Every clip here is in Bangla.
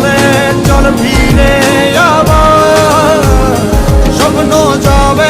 বলে চল ফিরে আবার। স্বপ্ন যাবে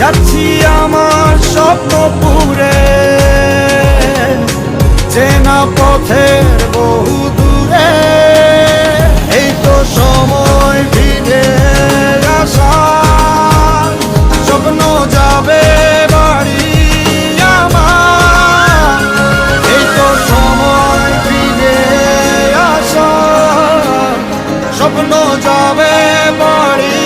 যাচ্ছি আমার স্বপ্ন পুরে। চেনা পথের বহু দূরে। এই তো সময় ফিরে আসা স্বপ্ন যাবে বাড়ি আমার। এই সময় ফিরে আসা স্বপ্ন যাবে বাড়ি